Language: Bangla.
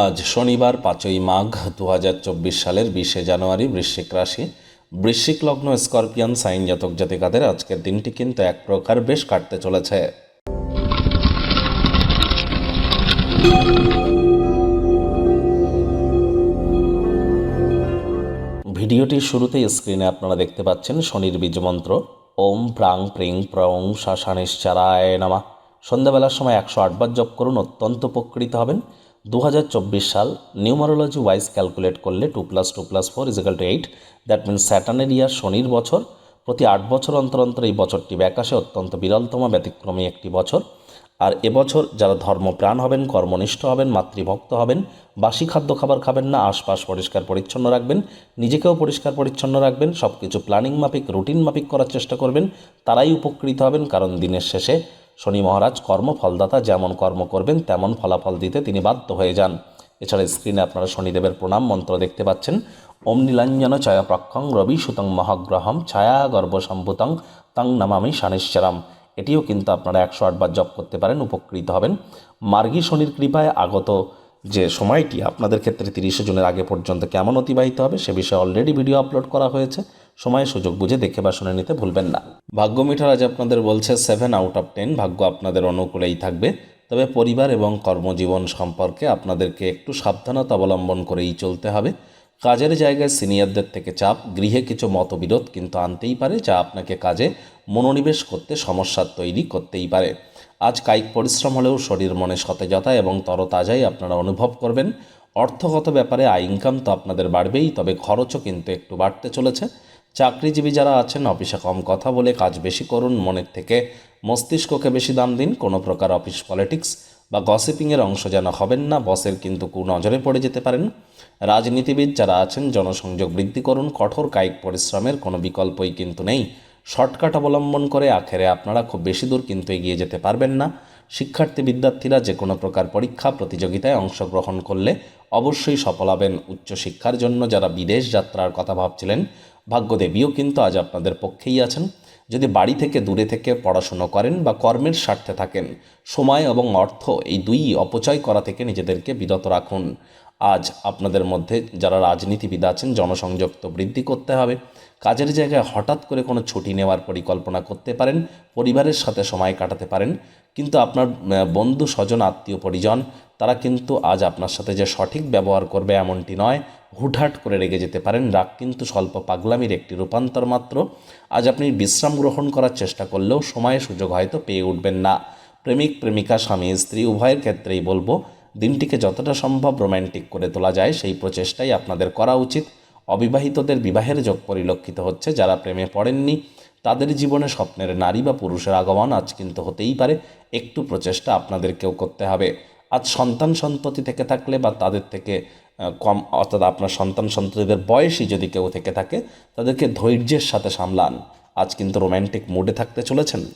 আজ শনিবার পাঁচই মাঘ দু হাজার চব্বিশ সালের বিশে জানুয়ারি বৃশ্চিক রাশি। বৃশ্চিক লগ্ন স্করপিয়ান, সাইন জাতক জাতিকাদের আজকের দিনটি কিন্তু এক প্রকার বেশ কাটতে চলেছে। ভিডিওটির শুরুতেই স্ক্রিনে আপনারা দেখতে পাচ্ছেন শনির বীজমন্ত্র ওম প্রাং প্রিং প্রং শাসানিশ্চারায় নামা। সন্ধ্যাবেলার সময় একশো আটবার জপ করুন, অত্যন্ত উপকৃত হবেন। দু হাজার চব্বিশ সাল নিউমারোলজি ওয়াইজ ক্যালকুলেট করলে two plus two plus four is equal two eight that means স্যাটার্নের year শনির বছর, প্রতি আট বছর অন্তর অন্তর এই বছরটি ব্যাকাশে অত্যন্ত বিরলতম, ব্যতিক্রমী একটি বছর। আর এবছর যারা ধর্মপ্রাণ হবেন, কর্মনিষ্ঠ হবেন, মাতৃভক্ত হবেন, বাসি খাদ্য খাবার খাবেন না, আশপাশ পরিষ্কার পরিচ্ছন্ন রাখবেন, নিজেকেও পরিষ্কার পরিচ্ছন্ন রাখবেন সব কিছু প্ল্যানিং মাফিক রুটিন মাফিক করার চেষ্টা করবেন, তারাই উপকৃত হবেন, কারণ দিনের শেষে শনি মহারাজ, কর্মফলদাতা যেমন কর্ম করবেন, তেমন ফলাফল দিতে তিনি বাধ্য হয়ে যান। এছাড়া স্ক্রিনে আপনারা শনিদেবের প্রণাম মন্ত্র দেখতে পাচ্ছেন। ওম নীলাঞ্জন ছায়া প্রক্ষং রবি সুতং মহাগ্রহম ছায়া গর্ভসম্ভূতং তং নামামি শানেশ্বরম এটিও কিন্তু আপনারা একশো আটবার জপ করতে পারেন, উপকৃত হবেন। মার্গী শনির কৃপায় আগত। যে সময়টি আপনাদের ক্ষেত্রে তিরিশে জুনের আগে পর্যন্ত কেমন অতিবাহিত হবে সে বিষয়ে অলরেডি ভিডিও আপলোড করা হয়েছে। সময়, সুযোগ বুঝে দেখে বা শুনে নিতে ভুলবেন না। ভাগ্য মিটার আজ আপনাদের বলছে সেভেন আউট অফ টেন ভাগ্য আপনাদের অনুকূলেই থাকবে। তবে পরিবার এবং কর্মজীবন সম্পর্কে আপনাদেরকে একটু সাবধানতা অবলম্বন করেই চলতে হবে। কাজের জায়গায় সিনিয়রদের থেকে চাপ, গৃহে কিছু মতবিরোধ কিন্তু আনতেই পারে, যা আপনাকে কাজে মনোনিবেশ করতে সমস্যার তৈরি করতেই পারে। আজ কায়িক পরিশ্রম হলেও শরীর মনে সতেজতা এবং তরতাজাই আপনারা অনুভব করবেন। অর্থগত ব্যাপারে আয় ইনকাম তো আপনাদের বাড়বেই, তবে খরচও কিন্তু একটু বাড়তে চলেছে। চাকরিজীবী যারা আছেন, অফিসে কম কথা বলে কাজ বেশি করুন, মনের থেকে মস্তিষ্ককে বেশি দাম দিন। কোনো প্রকার অফিস পলিটিক্স বা গসিপিংয়ের অংশ যেন হবেন না, বসের কিন্তু কু নজরে পড়ে যেতে পারেন। রাজনীতিবিদ যারা আছেন, জনসংযোগ বৃদ্ধি করুন। কঠোর কায়িক পরিশ্রমের কোনো বিকল্পই কিন্তু নেই। শর্টকাট অবলম্বন করে আখেরে আপনারা খুব বেশি দূর কিন্তু এগিয়ে যেতে পারবেন না। শিক্ষার্থী বিদ্যার্থীরা যে কোনো প্রকার পরীক্ষা, প্রতিযোগিতায় অংশগ্রহণ করলে অবশ্যই সফল হবেন উচ্চশিক্ষার জন্য যারা বিদেশ যাত্রার কথা ভাবছিলেন। ভাগ্যদেবীও কিন্তু আজ আপনাদের পক্ষেই আছেন। যদি বাড়ি থেকে দূরে থেকে পড়াশুনো করেন বা কর্মের স্বার্থে থাকেন, সময় এবং অর্থ এই দুই অপচয় করা থেকে নিজেদেরকে বিরত রাখুন। আজ আপনাদের মধ্যে যারা রাজনীতিবিদ আছেন জনসংযোগ তো বৃদ্ধি করতে হবে। কাজের জায়গায় হঠাৎ করে কোনো ছুটি নেওয়ার পরিকল্পনা করতে পারেন, পরিবারের সাথে সময় কাটাতে পারেন। কিন্তু আপনার বন্ধু, স্বজন, আত্মীয়, পরিজন, তারা কিন্তু আজ আপনার সাথে যে সঠিক ব্যবহার করবে এমনটি নয়। হুটহাট করে রেগে যেতে পারেন। রাগ কিন্তু স্বল্প পাগলামির একটি রূপান্তর মাত্র। আজ আপনি বিশ্রাম গ্রহণ করার চেষ্টা করলেও সময় সুযোগ হয়তো পেয়ে উঠবেন না। প্রেমিক, প্রেমিকা, স্বামী, স্ত্রী, উভয়ের ক্ষেত্রেই বলব দিনটিকে যতটা সম্ভব রোম্যান্টিক করে তোলা যায়, সেই প্রচেষ্টাই আপনাদের করা উচিত। অবিবাহিতদের বিবাহের যোগ পরিলক্ষিত হচ্ছে, যারা প্রেমে পড়েননি, তাদের জীবনে স্বপ্নের নারী বা পুরুষের আগমন আজ কিন্তু হতেই পারে, একটু প্রচেষ্টা আপনাদেরকেও করতে হবে। আজ সন্তান সন্ততি থেকে থাকলে বা তাদের থেকে কম, অর্থাৎ আপনার সন্তান সন্ততিদের বয়সী যদি কেউ থেকে থাকে, তাদেরকে ধৈর্যের সাথে সামলান। আজ কিন্তু রোম্যান্টিক মুডে থাকতে চলেছেন।